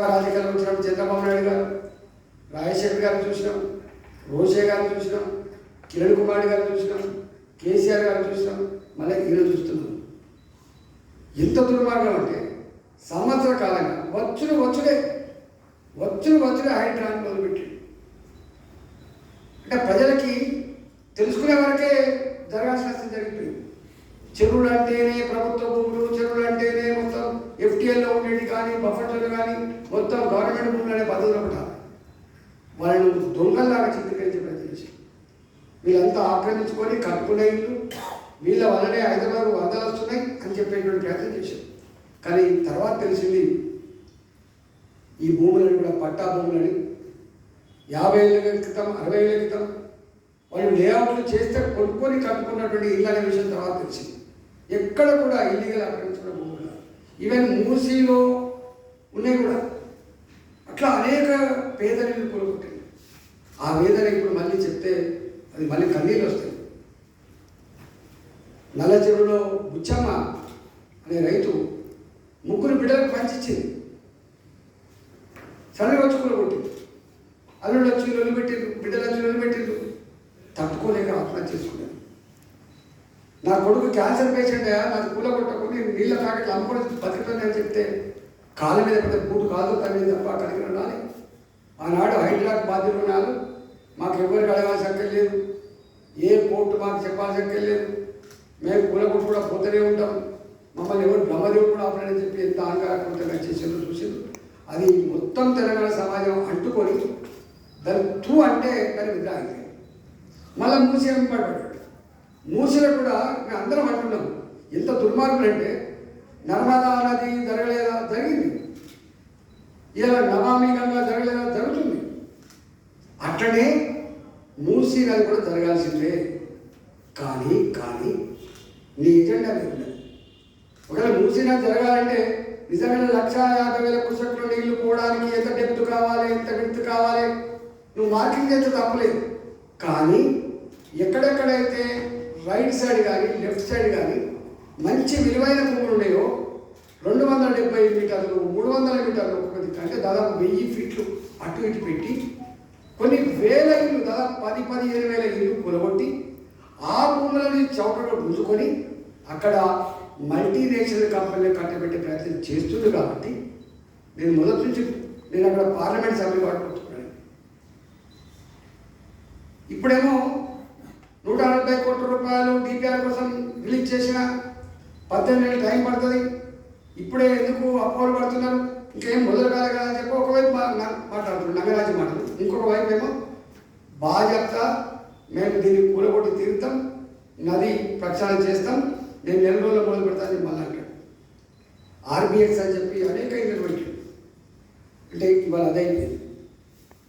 రాజకీయాలు చూసినాం చంద్రబాబు నాయుడు గారు రాజశేఖర్ గారు చూసినాం రోషే గారు చూసినాం కిరణ్ కుమార్ గారు చూసినాం కేసీఆర్ గారు చూసినాం మళ్ళీ ఈయన చూస్తున్నాం. ఎంత దుర్మార్గం అంటే సంవత్సర కాలంగా వచ్చును వచ్చుడే వచ్చును వచ్చుడే హైడ్రాన్ మొదలుపెట్టి అంటే ప్రజలకి తెలుసుకునే వరకే జరగాల్సిన జరిగిపోయింది. చెరువులు అంటేనే ప్రభుత్వం కానీ బఫర్లను కానీ మొత్తం గవర్నమెంట్ భూములు అనే పద్ధతులు ఒకటి వాళ్ళను దొంగల్లాగా చిత్రీకరించే ప్రయత్నం చేశారు. వీళ్ళంతా ఆక్రమించుకొని కట్టుకునే ఇల్లు వీళ్ళ వల్లనే హైదరాబాద్ వరదలు వస్తున్నాయి అని చెప్పేటువంటి ప్రయత్నం చేశారు. కానీ తర్వాత తెలిసింది ఈ భూములను కూడా పట్టా భూములని యాభై ఏళ్ళ క్రితం అరవై ఏళ్ళ క్రితం వాళ్ళు లేఅవుట్లు చేస్తే కొనుక్కొని కట్టుకున్నటువంటి ఇల్లు అనే విషయం తర్వాత తెలిసింది. ఎక్కడ కూడా ఇల్లీగల్ ఆక్రమించుకున్న భూములు ఈవెన్ మూసీలో ఉన్నాయి కూడా. అట్లా అనేక పేదరిని కొనుక్కుంటాయి ఆ వేదన ఇప్పుడు మళ్ళీ చెప్తే అది మళ్ళీ కన్నీళ్ళు వస్తాయి. నల్ల చెరువులో బుచ్చమ్మ అనే రైతు ముగ్గురు బిడ్డలకు పంచిచ్చింది. సడన్గా వచ్చి కొట్టింది. అల్లుడు వచ్చి లొల్లి బిడ్డలు వచ్చి లొల్లి తట్టుకోలేక ఆత్మహత్య చేసుకున్నాను నా కొడుకు క్యాన్సర్ పేషెంట్ అయ్యా నాకు కూల కొట్టకుండా నీళ్ళ ప్యాకెట్లు అమ్ముకొని బతుకుతానని చెప్తే కాళ్ళ మీద పెద్ద బూటు కాదు తన తప్ప కలిగి ఉండాలి ఆనాడు హైడ్రాక్ బాధ్యులు ఉన్నారు. మాకు ఎవరికి అడగాల్సిన అక్కర్ లేదు ఏ కోర్టు మాకు చెప్పాల్సిన అక్కర్ లేదు మేము కూల కూడా పోతూనే ఉంటాం. మమ్మల్ని ఎవరు బ్రహ్మదేవుడు కూడా ఆపలేదని చెప్పి ఎంత అహంకారపూరితంగా చేసేందుకు చూసింది అది మొత్తం తెలంగాణ సమాజం అంటుకొని దాని తూ అంటే దాని విగ్రహం మళ్ళీ మూసి పడ్డాడు. మూసిలో కూడా మేము అందరం అంటున్నాం. ఎంత దుర్మార్గులు అంటే నర్మదా నది జరగలేదు. ఇలా నమామి గంగా జరగలేదా? జరుగుతుంది. అట్లనే మూసి నది కూడా జరగాల్సిందే. కానీ కానీ నీ ఎజెండా లేదు ఒకవేళ మూసి నది జరగాలంటే నిజమైన లక్ష యాభై వేల కుసట్లు నీళ్ళు పోవడానికి ఎంత డెప్త్ కావాలి ఎంత విడ్త్ కావాలి? నువ్వు మార్కింగ్ చేస్తే తప్పలేదు. కానీ ఎక్కడెక్కడైతే రైట్ సైడ్ కానీ లెఫ్ట్ సైడ్ కానీ మంచి విలువైన పువ్వులు ఉన్నాయో రెండు వందల డెబ్బై మీటర్లు మూడు వందల కిలోమీటర్లు ఒక్కొక్క దిక్కు అంటే దాదాపు వెయ్యి ఫీట్లు అటు ఇటు పెట్టి కొన్ని వేల ఇల్లు దాదాపు పది పదిహేను వేల ఇల్లు కొలగొట్టి ఆ భూములని చౌకగా గుంజుకొని అక్కడ మల్టీనేషనల్ కంపెనీలు కట్టబెట్టే ప్రయత్నం చేస్తుంది కాబట్టి నేను మొదటి నుంచి నేను అక్కడ పార్లమెంట్ సభ్యులు పట్టుకుంటున్నాను ఇప్పుడేమో నూట నలభై కోట్ల రూపాయలు డిపిఆర్ కోసం రిలీజ్ చేసిన పద్దెనిమిది టైం పడుతుంది. ఇప్పుడే ఎందుకు అపోహలు పడుతున్నారు? ఇంకేం మొదలు కాదు కదా అని చెప్పి ఒకవైపు మా- నగరాజు మాటలు. ఇంకొక వైపు ఏమో బాధ్యత మేము దీన్ని కూలగొట్టి తీరుతాం నది ప్రక్షాళన చేస్తాం నేను నెల రోజులు మొదలు పెడతాను మళ్ళీ అంటాడు. ఆర్బిఎక్స్ అని చెప్పి అనేక ఇంటర్వ్యూలు అంటే ఇవాళ అదైపోయింది